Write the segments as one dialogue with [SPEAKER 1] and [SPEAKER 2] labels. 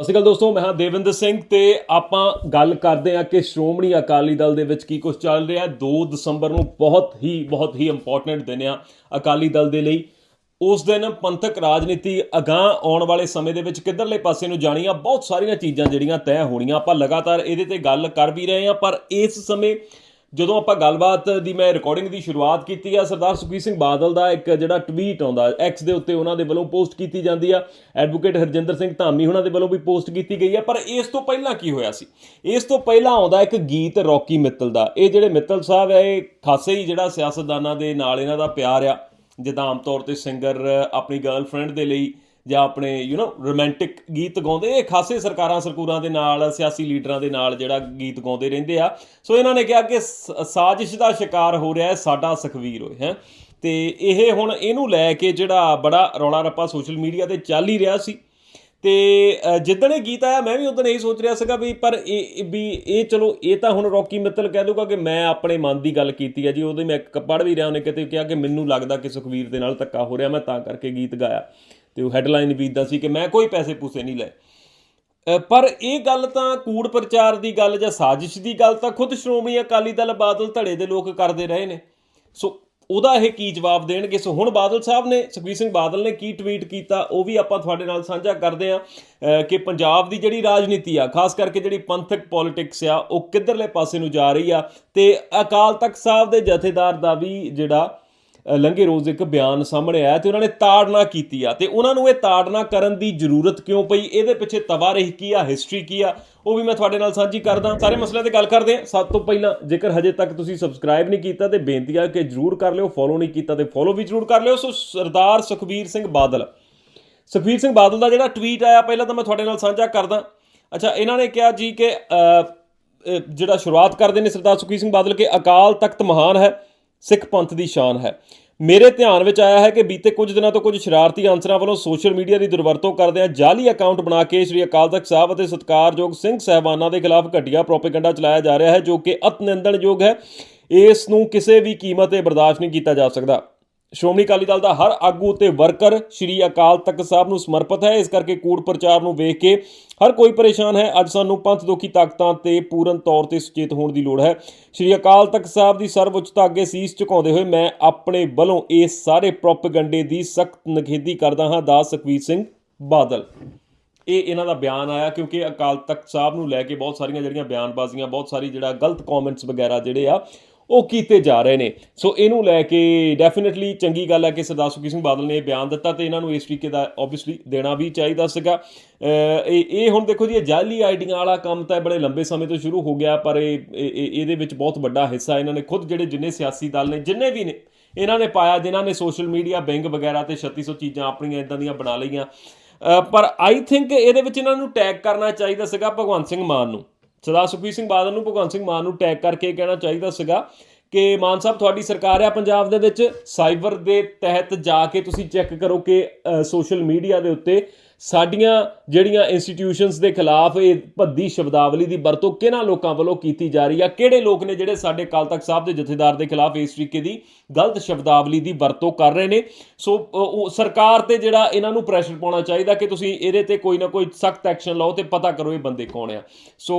[SPEAKER 1] ਸਤਿ ਸ਼੍ਰੀ ਅਕਾਲ ਦੋਸਤੋ, ਮੈਂ ਹਾਂ ਦੇਵਿੰਦਰ ਸਿੰਘ ਤੇ ਆਪਾਂ ਗੱਲ ਕਰਦੇ ਹਾਂ ਕਿ ਸ਼੍ਰੋਮਣੀ ਅਕਾਲੀ ਦਲ ਦੇ ਵਿੱਚ ਕੀ ਕੁਝ ਚੱਲ ਰਿਹਾ। ਹੈ 2 ਦਸੰਬਰ ਨੂੰ ਬਹੁਤ ਹੀ ਬਹੁਤ ਹੀ ਇੰਪੋਰਟੈਂਟ ਦਿਨ ਆ ਅਕਾਲੀ ਦਲ ਦੇ ਲਈ। ਉਸ ਦਿਨ ਪੰਥਕ ਰਾਜਨੀਤੀ ਅਗਾਹ ਆਉਣ ਵਾਲੇ ਸਮੇਂ ਦੇ ਵਿੱਚ ਕਿੱਧਰਲੇ ਪਾਸੇ ਨੂੰ ਜਾਣੀ ਆ ਬਹੁਤ ਸਾਰੀਆਂ ਚੀਜ਼ਾਂ ਜਿਹੜੀਆਂ ਤੈਅ ਹੋਣੀਆਂ। ਆਪਾਂ ਲਗਾਤਾਰ ਇਹਦੇ ਤੇ ਗੱਲ ਕਰ ਵੀ ਰਹੇ ਹਾਂ, ਪਰ ਇਸ ਸਮੇਂ ਜਦੋਂ ਆਪਾਂ ਗੱਲਬਾਤ ਦੀ ਮੈਂ ਰਿਕਾਰਡਿੰਗ ਦੀ ਸ਼ੁਰੂਆਤ ਕੀਤੀ ਆ, ਸਰਦਾਰ ਸੁਖਬੀਰ ਸਿੰਘ ਬਾਦਲ ਦਾ ਇੱਕ ਜਿਹੜਾ ਟਵੀਟ ਆਉਂਦਾ ਐਕਸ ਦੇ ਉੱਤੇ ਉਹਨਾਂ ਦੇ ਵੱਲੋਂ ਪੋਸਟ ਕੀਤੀ ਜਾਂਦੀ ਆ। ਐਡਵੋਕੇਟ ਹਰਜਿੰਦਰ ਸਿੰਘ ਧਾਮੀ ਉਹਨਾਂ ਦੇ ਵੱਲੋਂ ਵੀ ਪੋਸਟ ਕੀਤੀ ਗਈ ਆ। ਪਰ ਇਸ ਤੋਂ ਪਹਿਲਾਂ ਕੀ ਹੋਇਆ ਸੀ? ਇਸ ਤੋਂ ਪਹਿਲਾਂ ਆਉਂਦਾ ਇੱਕ ਗੀਤ ਰੌਕੀ ਮਿੱਤਲ ਦਾ। ਇਹ ਜਿਹੜੇ ਮਿੱਤਲ ਸਾਹਿਬ ਹੈ ਇਹ ਖਾਸੇ ਹੀ ਜਿਹੜਾ ਸਿਆਸਤਦਾਨਾਂ ਦੇ ਨਾਲ ਇਹਨਾਂ ਦਾ ਪਿਆਰ ਆ। ਜਿੱਦਾਂ ਆਮ ਤੌਰ ਤੇ ਸਿੰਗਰ ਆਪਣੀ ਗਰਲਫ੍ਰੈਂਡ ਦੇ ਲਈ ਜਾਂ ਆਪਣੇ ਯੂ نو ਰੋਮਾਂਟਿਕ ਗੀਤ ਗਾਉਂਦੇ, ਇਹ ਖਾਸੇ ਸਰਕਾਰਾਂ, ਸਰਕੂਰਾਂ ਦੇ ਨਾਲ, ਸਿਆਸੀ ਲੀਡਰਾਂ ਦੇ ਨਾਲ ਜਿਹੜਾ ਗੀਤ ਗਾਉਂਦੇ ਰਹਿੰਦੇ ਆ। ਸੋ ਇਹਨਾਂ ਨੇ ਕਿਹਾ ਕਿ ਸ- ਸਾਜ਼ਿਸ਼ ਦਾ ਸ਼ਿਕਾਰ ਹੋ ਰਿਹਾ ਹੈ, ਸਾਡਾ ਸੁਖਵੀਰ ਹੋਏ ਹੈ। ਤੇ ਇਹ ਹੁਣ ਇਹਨੂੰ ਲੈ ਕੇ ਜਿਹੜਾ ਬੜਾ ਰੌਲਾ ਰੱਪਾ ਸੋਸ਼ਲ ਮੀਡੀਆ ਤੇ ਚੱਲ ਹੀ ਰਿਹਾ ਸੀ। ਤੇ ਜਿੱਦਣ ਇਹ ਗੀਤ ਆਇਆ, ਮੈਂ ਵੀ ਉਦੋਂ ਇਹ ਸੋਚ ਰਿਹਾ ਸੀਗਾ ਵੀ ਪਰ ਇਹ ਵੀ ਇਹ ਚਲੋ, ਇਹ ਤਾਂ ਹੁਣ ਰੌਕੀ ਮਿੱਤਲ ਕਹਿ ਦੂਗਾ ਕਿ ਮੈਂ ਆਪਣੇ ਮਨ ਦੀ ਗੱਲ ਕੀਤੀ ਹੈ ਜੀ ਉਹਦੇ ਮੈਂ ਇੱਕ ਪੜ੍ਹ ਵੀ ਰਿਹਾ ਉਹਨੇ ਕਿਤੇ ਕਿਹਾ ਕਿ ਮੈਨੂੰ ਲੱਗਦਾ ਕਿ ਸੁਖਵੀਰ ਦੇ ਨਾਲ ਧੱਕਾ ਹੋ ਰਿਹਾ, ਮੈਂ ਤਾਂ ਕਰਕੇ ਗੀਤ ਗਾਇਆ। ਤੇ ਉਹ ਹੈਡਲਾਈਨ ਵੀ ਇਦਾਂ ਸੀ ਕਿ ਮੈਂ ਕੋਈ ਪੈਸੇ ਪੂਸੇ ਨਹੀਂ ਲਏ। ਪਰ ਇਹ ਗੱਲ ਤਾਂ ਕੂੜ ਪ੍ਰਚਾਰ ਦੀ ਗੱਲ ਜਾਂ ਸਾਜ਼ਿਸ਼ ਦੀ ਗੱਲ ਤਾਂ ਖੁਦ ਸ਼੍ਰੋਮਣੀ ਅਕਾਲੀ ਦਲ ਬਾਦਲ ਧੜੇ ਦੇ ਲੋਕ ਕਰਦੇ ਰਹੇ ਨੇ। ਸੋ ਉਹਦਾ ਇਹ ਕੀ ਜਵਾਬ ਦੇਣਗੇ? ਸੋ ਹੁਣ ਬਾਦਲ ਸਾਹਿਬ ਨੇ, ਸੁਖਬੀਰ ਸਿੰਘ ਬਾਦਲ ਨੇ ਕੀ ਟਵੀਟ ਕੀਤਾ? ਉਹ ਵੀ ਆਪਾਂ ਤੁਹਾਡੇ ਨਾਲ ਸਾਂਝਾ ਕਰਦੇ ਆ ਕਿ ਪੰਜਾਬ ਦੀ ਜਿਹੜੀ ਰਾਜਨੀਤੀ ਆ, ਖਾਸ ਕਰਕੇ ਜਿਹੜੀ ਪੰਥਕ ਪੋਲਿਟਿਕਸ ਆ, ਉਹ ਕਿੱਧਰਲੇ ਪਾਸੇ ਨੂੰ ਜਾ ਰਹੀ ਆ ਤੇ ਅਕਾਲ ਤਖਤ ਸਾਹਿਬ ਦੇ ਜਥੇਦਾਰ ਦਾ ਵੀ ਜਿਹੜਾ ਲੰਘੇ ਰੋਜ਼ ਇੱਕ ਬਿਆਨ ਸਾਹਮਣੇ ਆਇਆ ਤੇ ਉਹਨਾਂ ਨੇ ਤਾੜਨਾ ਕੀਤੀ ਆ। ਤੇ ਉਹਨਾਂ ਨੂੰ ਇਹ ਤਾੜਨਾ ਕਰਨ ਦੀ ਜ਼ਰੂਰਤ ਕਿਉਂ ਪਈ? ਇਹਦੇ ਪਿੱਛੇ ਤਵਾਰੀਖ ਕੀ ਆ? ਹਿਸਟਰੀ ਕੀ ਆ? ਉਹ ਵੀ ਮੈਂ ਤੁਹਾਡੇ ਨਾਲ ਸਾਂਝੀ ਕਰਦਾ। ਸਾਰੇ ਮਸਲਿਆਂ ਤੇ ਗੱਲ ਕਰਦੇ ਹਾਂ। ਸਭ ਤੋਂ ਪਹਿਲਾਂ ਜੇਕਰ ਹਜੇ ਤੱਕ ਤੁਸੀਂ ਸਬਸਕ੍ਰਾਈਬ ਨਹੀਂ ਕੀਤਾ ਤੇ ਬੇਨਤੀ ਆ ਕਿ ਜਰੂਰ ਕਰ ਲਿਓ ਫੋਲੋ ਨਹੀਂ ਕੀਤਾ ਤੇ ਫੋਲੋ ਵੀ ਜਰੂਰ ਕਰ ਲਿਓ। ਸੋ ਸਰਦਾਰ ਸੁਖਬੀਰ ਸਿੰਘ ਬਾਦਲ। ਸੁਖਬੀਰ ਸਿੰਘ ਬਾਦਲ ਦਾ ਜਿਹੜਾ ਟਵੀਟ ਆਇਆ, ਪਹਿਲਾਂ ਤਾਂ ਮੈਂ ਤੁਹਾਡੇ ਨਾਲ ਸਾਂਝਾ ਕਰਦਾ। ਅੱਛਾ, ਇਹਨਾਂ ਨੇ ਕਿਹਾ ਜੀ ਕਿ ਜਿਹੜਾ ਸ਼ੁਰੂਆਤ ਕਰਦੇ ਨੇ ਸਰਦਾਰ ਸੁਖਬੀਰ ਸਿੰਘ ਬਾਦਲ ਕਿ ਅਕਾਲ ਤਖਤ ਮਹਾਨ ਹੈ। ਸਿੱਖ ਪੰਥ ਦੀ ਸ਼ਾਨ ਹੈ। ਮੇਰੇ ਧਿਆਨ ਵਿੱਚ ਆਇਆ ਹੈ ਕਿ ਬੀਤੇ ਕੁਝ ਦਿਨਾਂ ਤੋਂ ਕੁਝ ਸ਼ਰਾਰਤੀ ਅਨਸਰਾਂ ਵੱਲੋਂ ਸੋਸ਼ਲ ਮੀਡੀਆ ਦੀ ਦੁਰਵਰਤੋਂ ਕਰਦਿਆਂ ਜਾਲੀ ਅਕਾਊਂਟ ਬਣਾ ਕੇ ਸ੍ਰੀ ਅਕਾਲ ਤਖਤ ਸਾਹਿਬ ਅਤੇ ਸਤਿਕਾਰਯੋਗ ਸਿੰਘ ਸਹਿਬਾਨਾਂ ਦੇ ਖਿਲਾਫ ਘਟੀਆ ਪ੍ਰੋਪੇਗੈਂਡਾ ਚਲਾਇਆ ਜਾ ਰਿਹਾ ਹੈ, ਜੋ ਕਿ ਅਤ ਨਿੰਦਣਯੋਗ ਹੈ। ਇਸ ਨੂੰ ਕਿਸੇ ਵੀ ਕੀਮਤ ਤੇ ਬਰਦਾਸ਼ਤ ਨਹੀਂ ਕੀਤਾ ਜਾ ਸਕਦਾ। ਸ਼੍ਰੋਮਣੀ ਅਕਾਲੀ ਦਲ ਦਾ ਹਰ ਆਗੂ ਤੇ ਵਰਕਰ ਸ਼੍ਰੀ ਅਕਾਲ ਤਖਤ ਸਾਹਿਬ ਨੂੰ ਸਮਰਪਿਤ ਹੈ। ਇਸ ਕਰਕੇ ਕੂੜ ਪ੍ਰਚਾਰ ਨੂੰ ਵੇਖ ਕੇ ਹਰ ਕੋਈ ਪਰੇਸ਼ਾਨ ਹੈ। ਅੱਜ ਸਾਨੂੰ ਪੰਥ ਦੋਖੀ ਤਾਕਤਾਂ ਤੇ ਪੂਰਨ ਤੌਰ ਤੇ ਸੁਚੇਤ ਹੋਣ ਦੀ ਲੋੜ ਹੈ। ਸ਼੍ਰੀ ਅਕਾਲ ਤਖਤ ਸਾਹਿਬ ਦੀ ਸਰਵਉੱਚਤਾ ਅੱਗੇ ਸੀਸ ਝੁਕਾਉਂਦੇ ਹੋਏ ਮੈਂ ਆਪਣੇ ਵੱਲੋਂ ਇਸ ਸਾਰੇ ਪ੍ਰੋਪਗੈਂਡੇ ਦੀ ਸਖਤ ਨਖੇਦੀ ਕਰਦਾ ਹਾਂ। ਦਾਸ ਸੁਖਬੀਰ ਸਿੰਘ ਬਾਦਲ। ਇਹ ਇਹਨਾਂ ਦਾ ਬਿਆਨ ਆਇਆ ਕਿਉਂਕਿ ਅਕਾਲ ਤਖਤ ਸਾਹਿਬ ਨੂੰ ਲੈ ਕੇ ਬਹੁਤ ਸਾਰੀਆਂ ਜਿਹੜੀਆਂ ਬਿਆਨਬਾਜ਼ੀਆਂ, ਬਹੁਤ ਸਾਰੀ ਜਿਹੜਾ ਗਲਤ ਕਮੈਂਟਸ ਵਗੈਰਾ ਜਿਹੜੇ ਆ ਉਹ ਕੀਤੇ ਜਾ ਰਹੇ ਨੇ। ਸੋ ਇਹਨੂੰ ਲੈ ਕੇ ਡੈਫੀਨਿਟਲੀ ਚੰਗੀ ਗੱਲ ਹੈ ਕਿ ਸਰਦਾਰ ਸੁਖਬੀਰ ਸਿੰਘ ਬਾਦਲ ਨੇ ਇਹ ਬਿਆਨ ਦਿੱਤਾ ਤੇ ਇਹਨਾਂ ਨੂੰ ਇਸ ਤਰੀਕੇ ਦਾ ਆਬਵੀਅਸਲੀ ਦੇਣਾ ਵੀ ਚਾਹੀਦਾ ਸੀਗਾ। ਇਹ ਇਹ ਹੁਣ ਦੇਖੋ ਜੀ, ਇਹ ਜਾਲੀ ਆਈਡੀਆਂ ਵਾਲਾ ਕੰਮ ਤਾਂ ਬੜੇ ਲੰਬੇ ਸਮੇਂ ਤੋਂ ਸ਼ੁਰੂ ਹੋ ਗਿਆ, ਪਰ ਇਹ ਇਹ- ਇਹਦੇ ਵਿੱਚ ਬਹੁਤ ਵੱਡਾ ਹਿੱਸਾ ਇਹਨਾਂ ਨੇ ਖੁਦ ਜਿਹੜੇ ਜਿੰਨੇ ਸਿਆਸੀ ਦਲ ਨੇ, ਜਿੰਨੇ ਵੀ ਨੇ, ਇਹਨਾਂ ਨੇ ਪਾਇਆ, ਜਿਨ੍ਹਾਂ ਨੇ ਸੋਸ਼ਲ ਮੀਡੀਆ ਬੈਂਕ ਵਗੈਰਾ ਤੇ 3600 ਚੀਜ਼ਾਂ ਆਪਣੀਆਂ ਇਦਾਂ ਦੀਆਂ ਬਣਾ ਲਈਆਂ। ਪਰ ਆਈ ਥਿੰਕ ਇਹਦੇ ਵਿੱਚ ਇਹਨਾਂ ਨੂੰ ਟੈਗ ਕਰਨਾ ਚਾਹੀਦਾ ਸੀਗਾ ਭਗਵੰਤ ਸਿੰਘ ਮਾਨ ਨੂੰ। ਸਰਦਾਰ ਸੁਖਬੀਰ ਸਿੰਘ ਬਾਦਲ ਨੂੰ, ਭਗਵੰਤ ਸਿੰਘ ਮਾਨ ਨੂੰ ਟੈਗ ਕਰਕੇ ਕਹਿਣਾ ਚਾਹੀਦਾ ਸੀਗਾ ਕਿ ਮਾਨ ਸਾਹਿਬ, ਤੁਹਾਡੀ ਸਰਕਾਰ ਆ ਪੰਜਾਬ ਦੇ ਵਿੱਚ, ਸਾਈਬਰ ਦੇ ਤਹਿਤ ਜਾ ਕੇ ਤੁਸੀਂ ਚੈੱਕ ਕਰੋ ਕਿ ਸੋਸ਼ਲ ਮੀਡੀਆ ਦੇ ਉੱਤੇ ਸਾਡੀਆਂ ਜਿਹੜੀਆਂ ਇੰਸਟੀਟਿਊਸ਼ਨਸ ਦੇ ਖਿਲਾਫ ਇਹ ਭੱਦੀ ਸ਼ਬਦਾਵਲੀ ਦੀ ਵਰਤੋਂ ਕਿਹਨਾਂ ਲੋਕਾਂ ਵੱਲੋਂ ਕੀਤੀ ਜਾ ਰਹੀ ਆ? ਕਿਹੜੇ ਲੋਕ ਨੇ ਜਿਹੜੇ ਸਾਡੇ ਅਕਾਲ ਤਖਤ ਸਾਹਿਬ ਦੇ ਜਥੇਦਾਰ ਦੇ ਖਿਲਾਫ ਇਸ ਤਰੀਕੇ ਦੀ ਗਲਤ ਸ਼ਬਦਾਵਲੀ ਦੀ ਵਰਤੋਂ ਕਰ ਰਹੇ ਨੇ? ਸੋ ਸਰਕਾਰ ਤੇ ਜਿਹੜਾ ਇਹਨਾਂ ਨੂੰ ਪ੍ਰੈਸ਼ਰ ਪਾਉਣਾ ਚਾਹੀਦਾ ਕਿ ਤੁਸੀਂ ਇਹਦੇ ਤੇ ਕੋਈ ਨਾ ਕੋਈ ਸਖਤ ਐਕਸ਼ਨ ਲਓ ਤੇ ਪਤਾ ਕਰੋ ਇਹ ਬੰਦੇ ਕੌਣ ਆ। ਸੋ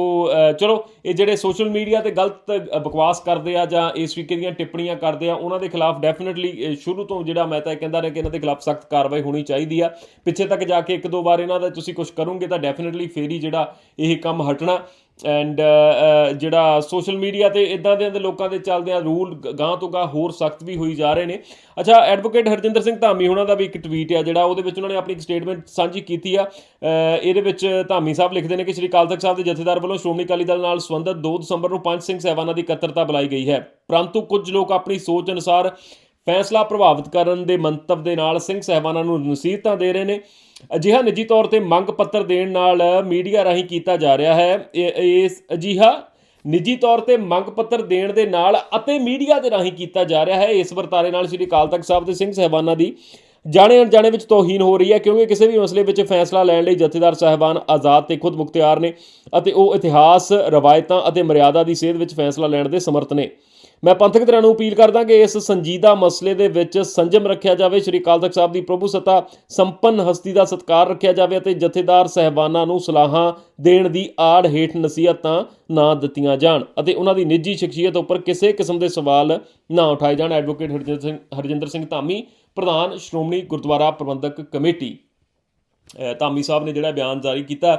[SPEAKER 1] ਚਲੋ, ਇਹ ਜਿਹੜੇ ਸੋਸ਼ਲ ਮੀਡੀਆ ਤੇ ਗਲਤ ਬਕਵਾਸ ਕਰਦੇ ਆ ਜਾਂ ਇਸ ਤਰੀਕੇ ਦੀਆਂ ਟਿੱਪਣੀਆਂ ਕਰਦੇ ਆ, ਉਹਨਾਂ ਦੇ ਖਿਲਾਫ ਡੈਫੀਨਿਟਲੀ ਸ਼ੁਰੂ ਤੋਂ ਜਿਹੜਾ ਮੈਂ ਤਾਂ ਇਹ ਕਹਿੰਦਾ ਰਿਹਾ ਕਿ ਇਹਨਾਂ ਦੇ ਖਿਲਾਫ ਸਖਤ ਕਾਰਵਾਈ ਹੋਣੀ ਚਾਹੀਦੀ ਆ। ਪਿੱਛੇ ਤੱਕ ਜਾ ਕੇ ਇੱਕ ਦੋ ਵਾਰ ਇਹਨਾਂ ਦਾ ਤੁਸੀਂ ਕੁਝ ਕਰੋਗੇ ਤਾਂ ਡੈਫੀਨਿਟਲੀ ਫੇਰ ਹੀ ਜਿਹੜਾ ਇਹ ਕੰਮ ਹਟਣਾ। ਐਂਡ ਜਿਹੜਾ ਸੋਸ਼ਲ ਮੀਡੀਆ ਤੇ ਇਦਾਂ ਦੇ ਲੋਕਾਂ ਦੇ ਚੱਲਦੇ ਆ ਰੂਲ ਗਾਂ ਤੋਂ ਗਾਂ ਹੋਰ ਸਖਤ ਵੀ ਹੋਈ ਜਾ ਰਹੇ ਨੇ। ਅੱਛਾ ਐਡਵੋਕੇਟ ਹਰਜਿੰਦਰ ਸਿੰਘ ਧਾਮੀ, ਉਹਨਾਂ ਦਾ ਵੀ ਇੱਕ ਟਵੀਟ ਆ ਜਿਹੜਾ ਉਹਦੇ ਵਿੱਚ ਉਹਨਾਂ ਨੇ ਆਪਣੀ ਇੱਕ ਸਟੇਟਮੈਂਟ ਸਾਂਝੀ ਕੀਤੀ ਆ। ਇਹਦੇ ਵਿੱਚ ਧਾਮੀ ਸਾਹਿਬ ਲਿਖਦੇ ਨੇ ਕਿ ਸ੍ਰੀ ਅਕਾਲ ਤਖਤ ਸਾਹਿਬ ਦੇ ਜਥੇਦਾਰ ਵੱਲੋਂ ਸ਼੍ਰੋਮਣੀ ਅਕਾਲੀ ਦਲ ਨਾਲ ਸੰਬੰਧਿਤ 2 ਦਸੰਬਰ ਨੂੰ ਪੰਜ ਸਿੰਘ ਸਹਿਬਾਨਾਂ ਦੀ ਇਕੱਤਰਤਾ ਬੁਲਾਈ ਗਈ ਹੈ। ਪਰੰਤੂ ਕੁਝ ਲੋਕ ਆਪਣੀ ਸੋਚ ਅਨੁਸਾਰ ਫੈਸਲਾ ਪ੍ਰਭਾਵਿਤ ਕਰਨ ਦੇ ਮੰਤਵ ਦੇ ਨਾਲ ਸਿੰਘ ਸਹਿਬਾਨਾਂ ਨੂੰ ਨਸੀਹਤਾਂ ਦੇ ਰਹੇ ਨੇ। ਅਜਿਹਾ ਨਿੱਜੀ ਤੌਰ ਤੇ ਮੰਗ ਪੱਤਰ ਦੇਣ ਨਾਲ ਮੀਡੀਆ ਰਾਹੀਂ ਕੀਤਾ ਜਾ ਰਿਹਾ ਹੈ। ਇਸ ਅਜਿਹਾ ਨਿੱਜੀ ਤੌਰ ਤੇ ਮੰਗ ਪੱਤਰ ਦੇਣ ਦੇ ਨਾਲ ਅਤੇ ਮੀਡੀਆ ਦੇ ਰਾਹੀਂ ਕੀਤਾ ਜਾ ਰਿਹਾ ਹੈ। ਇਸ ਵਰਤਾਰੇ ਨਾਲ ਸ੍ਰੀ ਅਕਾਲ ਤਖਤ ਸਾਹਿਬ ਦੇ ਸਿੰਘ ਸਹਿਬਾਨਾਂ ਦੀ ਜਾਣੇ ਅਣਜਾਣੇ ਵਿੱਚ ਤੋਹੀਨ ਹੋ ਰਹੀ ਹੈ, ਕਿਉਂਕਿ ਕਿਸੇ ਵੀ ਮਸਲੇ ਵਿੱਚ ਫੈਸਲਾ ਲੈਣ ਲਈ ਜਥੇਦਾਰ ਸਾਹਿਬਾਨ ਆਜ਼ਾਦ ਤੇ ਖੁਦ ਮੁਖਤਿਆਰ ਨੇ ਅਤੇ ਉਹ ਇਤਿਹਾਸ, ਰਵਾਇਤਾਂ ਅਤੇ ਮਰਿਆਦਾ ਦੀ ਸੇਧ ਵਿੱਚ ਫੈਸਲਾ ਲੈਣ ਦੇ ਸਮਰਥ ਨੇ। ਮੈਂ ਪੰਥਕ ਧਿਰਾਂ ਨੂੰ ਅਪੀਲ ਕਰਦਾ ਕਿ ਇਸ ਸੰਜੀਦਾ ਮਸਲੇ ਦੇ ਵਿੱਚ ਸੰਜਮ ਰੱਖਿਆ ਜਾਵੇ। ਸ਼੍ਰੀ ਅਕਾਲ ਤਖਤ ਸਾਹਿਬ ਦੀ ਪ੍ਰਭੂ ਸੱਤਾ ਸੰਪੰਨ ਹਸਤੀ ਦਾ ਸਤਿਕਾਰ ਰੱਖਿਆ ਜਾਵੇ ਅਤੇ ਜਥੇਦਾਰ ਸਹਿਬਾਨਾਂ ਨੂੰ ਸਲਾਹਾਂ ਦੇਣ ਦੀ ਆੜ ਹੇਠ ਨਸੀਹਤਾਂ ਨਾ ਦਿੱਤੀਆਂ ਜਾਣ ਅਤੇ ਉਹਨਾਂ ਦੀ ਨਿੱਜੀ ਸ਼ਖਸੀਅਤ ਉੱਪਰ ਕਿਸੇ ਕਿਸਮ ਦੇ ਸਵਾਲ ਨਾ ਉਠਾਏ ਜਾਣ। ਐਡਵੋਕੇਟ ਹਰਜਿੰਦਰ ਸਿੰਘ ਹਰਜਿੰਦਰ ਸਿੰਘ ਧਾਮੀ, ਪ੍ਰਧਾਨ ਸ਼੍ਰੋਮਣੀ ਗੁਰਦੁਆਰਾ ਪ੍ਰਬੰਧਕ ਕਮੇਟੀ। ਧਾਮੀ ਸਾਹਿਬ ਨੇ ਜਿਹੜਾ ਬਿਆਨ ਜਾਰੀ ਕੀਤਾ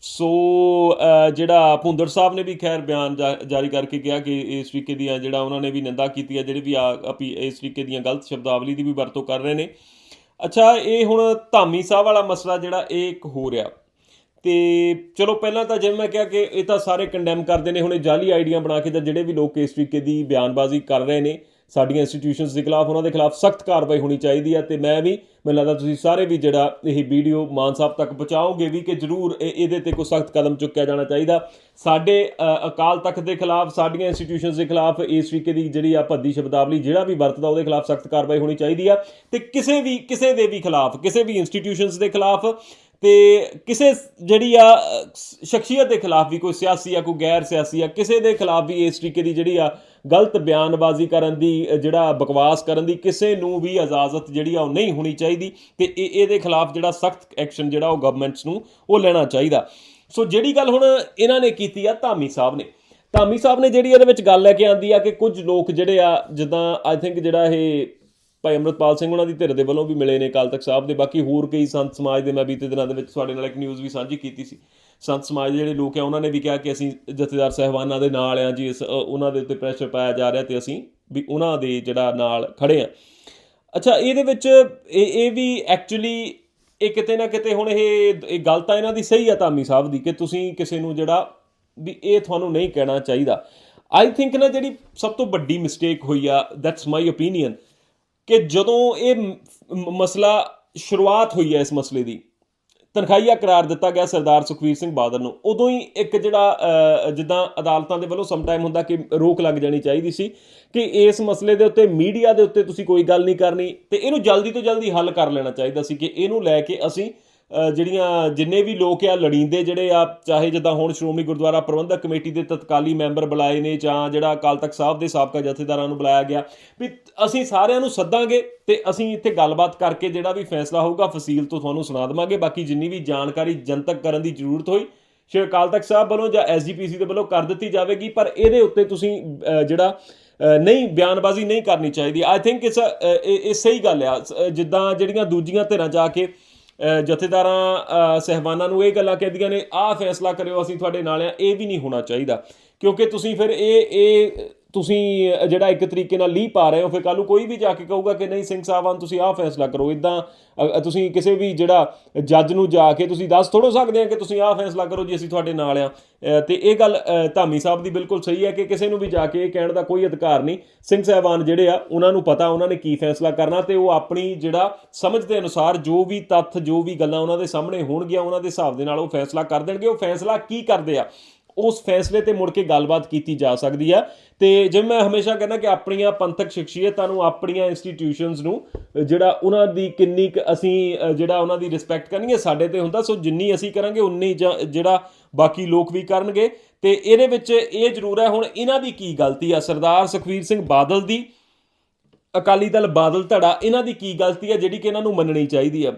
[SPEAKER 1] ਸੋ ਜਿਹੜਾ ਭੁੰਦੜ ਸਾਹਿਬ ਨੇ ਵੀ ਖੈਰ ਬਿਆਨ ਜਾ- ਜਾਰੀ ਕਰਕੇ ਕਿਹਾ ਕਿ ਇਸ ਤਰੀਕੇ ਦੀਆਂ ਜਿਹੜਾ ਉਹਨਾਂ ਨੇ ਵੀ ਨਿੰਦਾ ਕੀਤੀ ਹੈ, ਜਿਹੜੇ ਵੀ ਆ ਅਪੀ ਇਸ ਤਰੀਕੇ ਦੀਆਂ ਗਲਤ ਸ਼ਬਦਾਵਲੀ ਦੀ ਵੀ ਵਰਤੋਂ ਕਰ ਰਹੇ ਨੇ। ਅੱਛਾ, ਇਹ ਹੁਣ ਧਾਮੀ ਸਾਹਿਬ ਵਾਲਾ ਮਸਲਾ ਜਿਹੜਾ, ਇਹ ਇੱਕ ਹੋ ਰਿਹਾ ਤੇ ਚਲੋ, ਪਹਿਲਾਂ ਤਾਂ ਜਿਵੇਂ ਮੈਂ ਕਿਹਾ ਕਿ ਇਹ ਤਾਂ ਸਾਰੇ ਕੰਡੈਮ ਕਰਦੇ ਨੇ, ਹੁਣ ਇਹ ਜਾਲੀ ਆਈਡੀਆਂ ਬਣਾ ਕੇ ਤਾਂ ਜਿਹੜੇ ਵੀ ਲੋਕ ਇਸ ਤਰੀਕੇ ਦੀ ਬਿਆਨਬਾਜ਼ੀ ਕਰ ਰਹੇ ਨੇ ਸਾਡੀਆਂ ਇੰਸਟੀਟਿਊਸ਼ਨਸ ਦੇ ਖਿਲਾਫ, ਉਹਨਾਂ ਦੇ ਖਿਲਾਫ ਸਖਤ ਕਾਰਵਾਈ ਹੋਣੀ ਚਾਹੀਦੀ ਹੈ ਤੇ ਮੈਂ ਵੀ, ਮੈਨੂੰ ਲੱਗਦਾ ਤੁਸੀਂ ਸਾਰੇ ਵੀ ਜਿਹੜਾ ਇਹ ਵੀਡੀਓ ਮਾਨ ਸਾਹਿਬ ਤੱਕ ਪਹੁੰਚਾਓਗੇ ਵੀ ਕਿ ਜਰੂਰ ਇਹ- ਇਹਦੇ ਤੇ ਕੋਈ ਸਖਤ ਕਦਮ ਚੁੱਕਿਆ ਜਾਣਾ ਚਾਹੀਦਾ। ਸਾਡੇ ਅਕਾਲ ਤਖਤ ਦੇ ਖਿਲਾਫ, ਸਾਡੀਆਂ ਇੰਸਟੀਟਿਊਸ਼ਨਸ ਦੇ ਖਿਲਾਫ ਇਸ ਤਰੀਕੇ ਦੀ ਜਿਹੜੀ ਆ ਭੱਦੀ ਸ਼ਬਦਾਵਲੀ ਜਿਹੜਾ ਵੀ ਵਰਤਦਾ, ਉਹਦੇ ਖਿਲਾਫ ਸਖਤ ਕਾਰਵਾਈ ਹੋਣੀ ਚਾਹੀਦੀ ਆ। ਤੇ ਕਿਸੇ ਵੀ, ਕਿਸੇ ਦੇ ਵੀ ਖਿਲਾਫ, ਕਿਸੇ ਵੀ ਇੰਸਟੀਟਿਊਸ਼ਨਸ ਦੇ ਖਿਲਾਫ ਤੇ ਕਿਸੇ ਜਿਹੜੀ ਆ ਸ਼ਖਸੀਅਤ ਦੇ ਖਿਲਾਫ ਵੀ, ਕੋਈ ਸਿਆਸੀ ਆ, ਕੋਈ ਗੈਰ ਸਿਆਸੀ ਆ, ਕਿਸੇ ਦੇ ਖਿਲਾਫ ਵੀ ਇਸ ਤਰੀਕੇ ਦੀ ਜਿਹੜੀ ਆ ਗਲਤ ਬਿਆਨਬਾਜ਼ੀ ਕਰਨ ਦੀ ਜਿਹੜਾ ਬਕਵਾਸ ਕਰਨ ਦੀ, ਕਿਸੇ ਨੂੰ ਵੀ ਇਜਾਜ਼ਤ ਜਿਹੜੀ ਆ ਉਹ ਨਹੀਂ ਹੋਣੀ ਚਾਹੀਦੀ ਤੇ ਇਹ, ਇਹਦੇ ਖਿਲਾਫ ਜਿਹੜਾ ਸਖਤ ਐਕਸ਼ਨ ਜਿਹੜਾ ਉਹ ਗਵਰਨਮੈਂਟਸ ਨੂੰ ਉਹ ਲੈਣਾ ਚਾਹੀਦਾ। ਸੋ ਜਿਹੜੀ ਗੱਲ ਹੁਣ ਇਹਨਾਂ ਨੇ ਕੀਤੀ ਆ ਧਾਮੀ ਸਾਹਿਬ ਨੇ, ਧਾਮੀ ਸਾਹਿਬ ਨੇ ਜਿਹੜੀ ਇਹਦੇ ਵਿੱਚ ਗੱਲ ਲੈ ਕੇ ਆਂਦੀ ਆ ਕਿ ਕੁਝ ਲੋਕ ਜਿਹੜੇ ਆ, ਜਿੱਦਾਂ ਆਈ ਥਿੰਕ ਜਿਹੜਾ ਇਹ ਭਾਈ ਅਮਰਤਪਾਲ ਸਿੰਘ ਉਹਨਾਂ ਦੀ ਧਿਰ ਦੇ ਵੱਲੋਂ ਵੀ ਮਿਲੇ ਨੇ ਅਕਾਲ ਤਖਤ ਸਾਹਿਬ ਦੇ। ਬਾਕੀ ਹੋਰ ਕਈ ਸੰਤ ਸਮਾਜ ਦੇ ਮੈਂ ਬੀਤੇ ਦਿਨਾਂ ਦੇ ਵਿੱਚ ਤੁਹਾਡੇ ਨਾਲ ਇੱਕ ਨਿਊਜ਼ ਵੀ ਸਾਂਝੀ ਕੀਤੀ ਸੀ। ਸੰਤ ਸਮਾਜ ਦੇ ਜਿਹੜੇ ਲੋਕ ਆ, ਉਹਨਾਂ ਨੇ ਵੀ ਕਿਹਾ ਕਿ ਅਸੀਂ ਜਥੇਦਾਰ ਸਹਿਬਾਨਾਂ ਦੇ ਨਾਲ ਆ ਜੀ, ਇਸ ਉਹਨਾਂ ਦੇ ਉੱਤੇ ਪ੍ਰੈਸ਼ਰ ਪਾਇਆ ਜਾ ਰਿਹਾ ਤੇ ਅਸੀਂ ਵੀ ਉਹਨਾਂ ਦੇ ਜਿਹੜਾ ਨਾਲ ਖੜੇ ਆ। ਅੱਛਾ, ਇਹਦੇ ਵਿੱਚ ਇਹ ਇਹ ਵੀ ਐਕਚੁਅਲੀ ਇਹ ਕਿਤੇ ਨਾ ਕਿਤੇ ਹੁਣ ਇਹ ਇਹ ਗੱਲ ਤਾਂ ਇਹਨਾਂ ਦੀ ਸਹੀ ਆ ਧਾਮੀ ਸਾਹਿਬ ਦੀ ਕਿ ਤੁਸੀਂ ਕਿਸੇ ਨੂੰ ਜਿਹੜਾ ਵੀ ਇਹ ਤੁਹਾਨੂੰ ਨਹੀਂ ਕਹਿਣਾ ਚਾਹੀਦਾ। ਆਈ ਥਿੰਕ ਨਾ ਜਿਹੜੀ ਸਭ ਤੋਂ ਵੱਡੀ ਮਿਸਟੇਕ ਹੋਈ ਆ ਦੈਟਸ ਮਾਈ ਓਪੀਨੀਅਨ ਕਿ ਜਦੋਂ ਇਹ ਮ- ਮਸਲਾ ਸ਼ੁਰੂਆਤ ਹੋਈ ਹੈ ਇਸ ਮਸਲੇ ਦੀ, ਤਨਖਾਹੀਆ ਕਰਾਰ ਦਿੱਤਾ ਗਿਆ ਸਰਦਾਰ ਸੁਖਵੀਰ ਸਿੰਘ ਬਾਦਲ ਨੂੰ, ਉਦੋਂ ਹੀ ਇੱਕ ਜਿਹੜਾ ਜਿੱਦਾਂ ਅਦਾਲਤਾਂ ਦੇ ਵੱਲੋਂ ਸਮ ਟਾਈਮ ਹੁੰਦਾ ਕਿ ਰੋਕ ਲੱਗ ਜਾਣੀ ਚਾਹੀਦੀ ਸੀ ਕਿ ਇਸ ਮਸਲੇ ਦੇ ਉੱਤੇ ਮੀਡੀਆ ਦੇ ਉੱਤੇ ਤੁਸੀਂ ਕੋਈ ਗੱਲ ਨਹੀਂ ਕਰਨੀ, ਤੇ ਇਹਨੂੰ ਜਲਦੀ ਤੋਂ ਜਲਦੀ ਹੱਲ ਕਰ ਲੈਣਾ ਚਾਹੀਦਾ ਸੀ ਕਿ ਇਹਨੂੰ ਲੈ ਕੇ ਅਸੀਂ ਜਿਹੜੀਆਂ ਜਿੰਨੇ ਵੀ ਲੋਕ ਆ ਲੜੀਂਦੇ ਜਿਹੜੇ ਆ, ਚਾਹੇ ਜਿੱਦਾਂ ਹੁਣ ਸ਼੍ਰੋਮਣੀ ਗੁਰਦੁਆਰਾ ਪ੍ਰਬੰਧਕ ਕਮੇਟੀ ਦੇ ਤਤਕਾਲੀ ਮੈਂਬਰ ਬੁਲਾਏ ਨੇ ਜਾਂ ਜਿਹੜਾ ਅਕਾਲ ਤਖਤ ਸਾਹਿਬ ਦੇ ਸਾਬਕਾ ਜਥੇਦਾਰਾਂ ਨੂੰ ਬੁਲਾਇਆ ਗਿਆ, ਵੀ ਅਸੀਂ ਸਾਰਿਆਂ ਨੂੰ ਸੱਦਾਂਗੇ ਤੇ ਅਸੀਂ ਇੱਥੇ ਗੱਲਬਾਤ ਕਰਕੇ ਜਿਹੜਾ ਵੀ ਫੈਸਲਾ ਹੋਊਗਾ ਫਸੀਲ ਤੋਂ ਤੁਹਾਨੂੰ ਸੁਣਾ ਦੇਵਾਂਗੇ। ਬਾਕੀ ਜਿੰਨੀ ਵੀ ਜਾਣਕਾਰੀ ਜਨਤਕ ਕਰਨ ਦੀ ਜ਼ਰੂਰਤ ਹੋਈ, ਸ਼੍ਰੀ ਅਕਾਲ ਤਖਤ ਸਾਹਿਬ ਵੱਲੋਂ ਜਾਂ ਐਸਜੀਪੀਸੀ ਦੇ ਵੱਲੋਂ ਕਰ ਦਿੱਤੀ ਜਾਵੇਗੀ, ਪਰ ਇਹਦੇ ਉੱਤੇ ਤੁਸੀਂ ਜਿਹੜਾ ਨਹੀਂ, ਬਿਆਨਬਾਜ਼ੀ ਨਹੀਂ ਕਰਨੀ ਚਾਹੀਦੀ। ਆਈ ਥਿੰਕ ਇਟਸ ਇਹ ਸਹੀ ਗੱਲ ਆ। ਸ- ਜਿੱਦਾਂ ਜਿਹੜੀਆਂ ਦੂਜੀਆਂ ਧਿਰਾਂ ਜਾ ਕੇ ਜਥੇਦਾਰਾਂ ਅਹ, ਸਹਿਬਾਨਾਂ ਨੂੰ ਇਹ ਗੱਲਾਂ ਕਹਿੰਦੀਆਂ ਨੇ ਆਹ ਫੈਸਲਾ ਕਰਿਓ ਅਸੀਂ ਤੁਹਾਡੇ ਨਾਲ ਆ ਇਹ ਵੀ ਨਹੀਂ ਹੋਣਾ ਚਾਹੀਦਾ। ਕਿਉਂਕਿ ਤੁਸੀਂ ਫਿਰ ਇਹ ਇਹ ਤੁਸੀਂ ਜਿਹੜਾ ਇੱਕ ਤਰੀਕੇ ਨਾਲ ਲੀਹ ਪਾ ਰਹੇ ਹੋ ਫਿਰ ਕੱਲ ਨੂੰ ਕੋਈ ਵੀ ਜਾ ਕੇ ਕਹੂਗਾ ਕਿ ਨਹੀਂ ਸਿੰਘ ਸਾਹਿਬਾਨ ਤੁਸੀਂ ਆਹ ਫੈਸਲਾ ਕਰੋ। ਇਦਾਂ ਤੁਸੀਂ ਕਿਸੇ ਵੀ ਜਿਹੜਾ ਜੱਜ ਨੂੰ ਜਾ ਕੇ ਤੁਸੀਂ ਦੱਸ ਥੋੜੋ ਸਕਦੇ ਆ ਕਿ ਤੁਸੀਂ ਆਹ ਫੈਸਲਾ ਕਰੋ ਜੀ ਅਸੀਂ ਤੁਹਾਡੇ ਨਾਲ ਆ। ਅ, ਤੇ ਇਹ ਗੱਲ ਧਾਮੀ ਸਾਹਿਬ ਦੀ ਬਿਲਕੁਲ ਸਹੀ ਹੈ ਕਿ ਕਿਸੇ ਨੂੰ ਵੀ ਜਾ ਕੇ ਇਹ ਕਹਿਣ ਦਾ ਕੋਈ ਅਧਿਕਾਰ ਨਹੀਂ। ਸਿੰਘ ਸਾਹਿਬਾਨ ਜਿਹੜੇ ਆ ਉਹਨਾਂ ਨੂੰ ਪਤਾ ਉਹਨਾਂ ਨੇ ਕੀ ਫੈਸਲਾ ਕਰਨਾ ਤੇ ਉਹ ਆਪਣੀ ਜਿਹੜਾ ਸਮਝ ਦੇ ਅਨੁਸਾਰ ਜੋ ਵੀ ਤੱਥ ਜੋ ਵੀ ਗੱਲਾਂ ਉਹਨਾਂ ਦੇ ਸਾਹਮਣੇ ਹੋਣਗੀਆਂ ਉਹਨਾਂ ਦੇ ਹਿਸਾਬ ਦੇ ਨਾਲ ਉਹ ਫੈਸਲਾ ਕਰ ਦੇਣਗੇ। ਉਹ ਫੈਸਲਾ ਕੀ ਕਰਦੇ ਆ? ਉਸ ਫੈਸਲੇ ਤੇ ਮੁੜ ਕੇ ਗੱਲਬਾਤ ਕੀਤੀ ਜਾ ਸਕਦੀ ਆ। ਤੇ ਜਿਵੇਂ ਮੈਂ ਹਮੇਸ਼ਾ ਕਹਿੰਦਾ ਕਿ ਆਪਣੀਆਂ ਪੰਥਕ ਸ਼ਖਸੀਅਤਾਂ ਨੂੰ, ਆਪਣੀਆਂ ਇੰਸਟੀਟਿਊਸ਼ਨਸ ਨੂੰ, ਜਿਹੜਾ ਉਹਨਾਂ ਦੀ ਕਿੰਨੀ ਕੁ ਅਸੀਂ ਜਿਹੜਾ ਉਹਨਾਂ ਦੀ ਰਿਸਪੈਕਟ ਕਰਨੀ ਹੈ ਸਾਡੇ ਤੇ ਹੁੰਦਾ। ਸੋ ਜਿੰਨੀ ਅਸੀਂ ਕਰਾਂਗੇ, ਉਨੀ ਜ- ਜਿਹੜਾ ਬਾਕੀ ਲੋਕ ਵੀ ਕਰਨਗੇ। ਤੇ ਇਹਦੇ ਵਿੱਚ ਇਹ ਜ਼ਰੂਰ ਹੈ, ਹੁਣ ਇਹਨਾਂ ਦੀ ਕੀ ਗਲਤੀ ਆ? ਸਰਦਾਰ ਸੁਖਵੀਰ ਸਿੰਘ ਬਾਦਲ ਦੀ, ਅਕਾਲੀ ਦਲ ਬਾਦਲ ਧੜਾ, ਇਹਨਾਂ ਦੀ ਕੀ ਗਲਤੀ ਹੈ ਜਿਹੜੀ ਕਿ ਇਹਨਾਂ ਨੂੰ ਮੰਨਣੀ ਚਾਹੀਦੀ ਆ?